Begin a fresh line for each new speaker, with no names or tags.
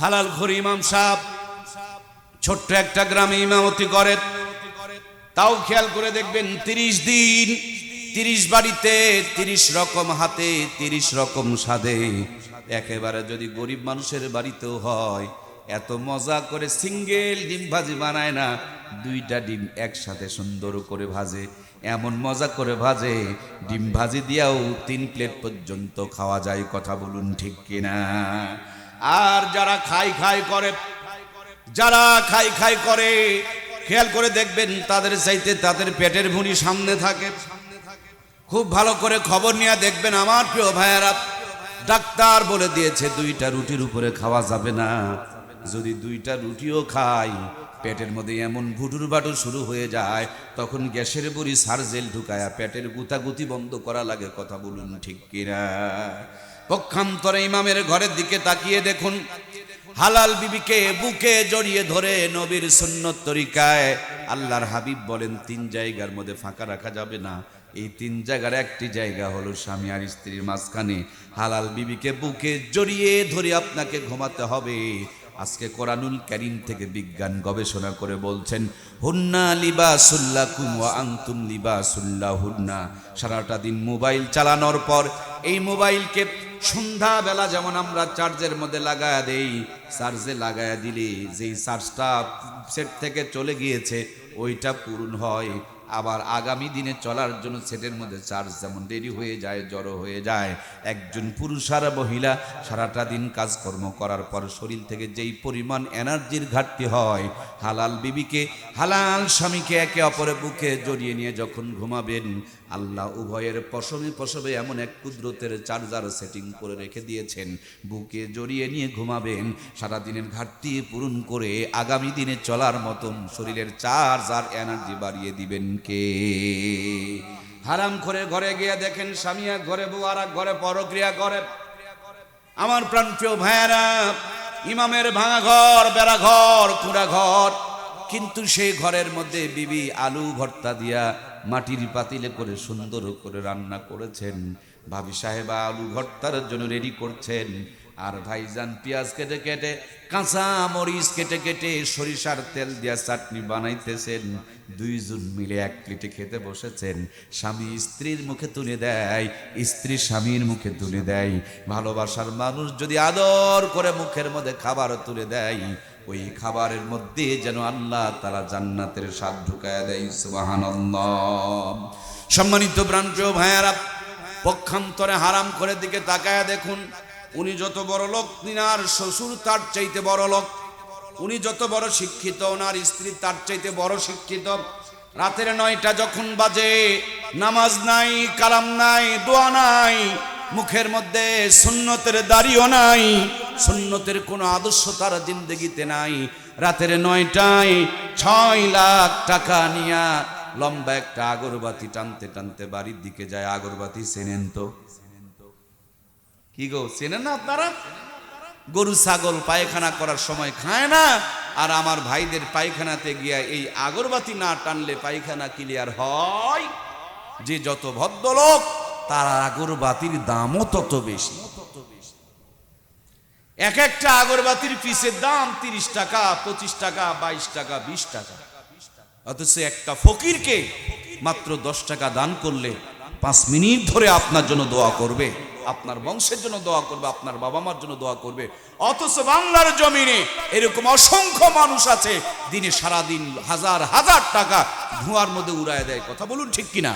হালাল ঘর ইমাম সাহেব, ছোট্ট একটা গ্রামে ইমামতি করে। তাও খেয়াল করে দেখবেন তিরিশ দিন, তিরিশ বাড়িতে, তিরিশ রকম হাতে, তিরিশ রকম স্বাদে একেবারে যদি গরিব মানুষের বাড়িতেও হয়, এত মজা করে সিঙ্গেল ডিম ভাজি বানায় না, দুইটা ডিম একসাথে সুন্দর করে ভাজে। এমন মজা করে ভাজে, ডিম ভাজি দিয়াও তিন প্লেট পর্যন্ত খাওয়া যায়, কথা বলুন ঠিক কিনা? আর যারা খাই খাই করে, যারা খাই খাই করে, খেয়াল করে দেখবেন তাদের চাইতে তাদের পেটের ভুঁড়ি সামনে থাকে। খুব ভালো করে খবর নিয়ে দেখবেন, আমার প্রিয় ভাইয়েরা, ডাক্তার বলে দিয়েছে, দুইটা রুটির উপরে খাওয়া যাবে না। যদি দুইটা রুটিও খাই পেটের মধ্যে এমন ভুটুর বাটুর শুরু হয়ে যায়, তখন গ্যাসের বুড়ি সার্জেল ঢুকায়া পেটের গুতাগুতি বন্ধ করা লাগে কথা বলুন ঠিক কিনা? পক্ষান্তরে ইমামের ঘরের দিকে তাকিয়ে দেখুন, হালাল বিবিকে বুকে জড়িয়ে ধরে নবীর সুন্নত তরিকায় আল্লাহর হাবিব বলেন, তিন জায়গার মধ্যে ফাঁকা রাখা যাবে না। এই তিন জায়গার একটি জায়গা হলো স্বামী আর স্ত্রীর মাঝখানে। হালাল বিবিকে বুকে জড়িয়ে ধরে আপনাকে ঘুমাতে হবে। আজকে কোরআনুল করিম থেকে বিজ্ঞান গবেষণা করে বলছেন, হুন্না লিবাসুল্লাহ কুম ওয়া আনতুম লিবাসুল্লাহ হুন্না সারাটা দিন মোবাইল চালানোর পর এই মোবাইলকে সন্ধ্যাবেলা যেমন আমরা চার্জের মধ্যে লাগায়া দেই, চার্জে লাগায়া দিলে যেই চার্জটা সেট থেকে চলে গিয়েছে, ওইটা পূরণ হয়। আবার আগামী দিনে চলার জন্য সেটের মধ্যে চার্জ যেমন দেরি হয়ে যায়, জড়ো হয়ে যায়, একজন পুরুষ আর মহিলা সারাটা দিন কাজকর্ম করার পর শরীর থেকে যেই পরিমাণ এনার্জির ঘাটতি হয়, হালাল বিবিকে, হালাল স্বামীকে একে অপরের বুকে জড়িয়ে নিয়ে যখন ঘুমাবেন, আল্লাহ উভয়ের পশমে পশমে এমন এক কুদরতের চার্জার সেটিং করে রেখে দিয়েছেন, বুকে জড়িয়ে নিয়ে ঘুমাবেন, সারাদিনের ঘাটতি পূরণ করে আগামী দিনে চলার মতন শরীরের চার্জ আর এনার্জি বাড়িয়ে দিবেন। কে হারাম করে ঘরে গিয়ে দেখেন স্বামী এক ঘরে বউ আর এক ঘরে পরক্রিয়া করে। আমার প্রাণপ্রিয় ভাইয়েরা, ইমামের ভাঙা ঘর, বেড়া ঘর, কুড়া ঘর, কিন্তু সেই ঘরের মধ্যে বিবি আলু ভর্তা দিয়া মাটির পাতিলে করে সুন্দর করে রান্না করেছেন। ভাবি সাহেবা আলু ভর্তার জন্য রেডি করছেন। আর ভাইজান পেঁয়াজ কেটে কেটে, কাঁচা মরিচ কেটে কেটে সরিষার তেল দিয়া চাটনি বানাইতেছেন। দুইজন মিলে এক প্লেটে খেতে বসেছেন। স্বামী স্ত্রীর মুখে তুলে দেয়, স্ত্রী স্বামীর মুখে তুলে দেয়। ভালোবাসার মানুষ যদি আদর করে মুখের মধ্যে খাবার তুলে দেয়, ওই খাবারের মধ্যে যেন আল্লাহ তারা জান্নাতের স্বাদ ঢুকায় দেয়, সুবহানাল্লাহ। সম্মানিত প্রাণপ্রিয় ভাইয়ারা, পক্ষান্তরে হারাম করে দিকে তাকায় দেখুন। উনি যত বড় লোক, তিনার শ্বশুর তার চাইতে বড় লোক। উনি যত বড় শিক্ষিত, ওনার স্ত্রী তার চাইতে বড় শিক্ষিত। রাতের নয়টা যখন বাজে, নামাজ নাই, কালাম নাই, দোয়া নাই, মুখের মধ্যে সুন্নতের দাড়িও নাই, সুন্নতের কোনো আদর্শ তার জিন্দগিতে নাই। রাতের নয়টায় ছয় লাখ টাকা নিয়া লম্বা একটা আগরবাতি টানতে টানতে বাড়ির দিকে যায়। আগরবাতি চেনেন তো? কি গো, চেনেন না আপনারা? গরু, ছাগল, পায়খানা করার সময় খায় না, আর আমার ভাইদের পায়খানাতে গিয়া এই আগরবাতি না টানলে পায়খানা ক্লিয়ার হয়। যে যত ভদ্রলোক, তার আগরবাতির দামও তত বেশি। এক একটা আগরবাতির পিসের দাম তিরিশ টাকা, পঁচিশ টাকা, বাইশ টাকা, বিশ টাকা। অথচ একটা ফকিরকে মাত্র দশ টাকা দান করলে পাঁচ মিনিট ধরে আপনার জন্য দোয়া করবে। আপনার বংশের জন্য দোয়া করবে, আপনার বাবা মার জন্য দোয়া করবে। অথচ বাংলার জমিনে এরকম অসংখ্য মানুষ আছে, দিনে সারাদিন হাজার হাজার টাকা ধোঁয়ার মধ্যে উড়ায় দেয়। কথা বলুন ঠিক কিনা?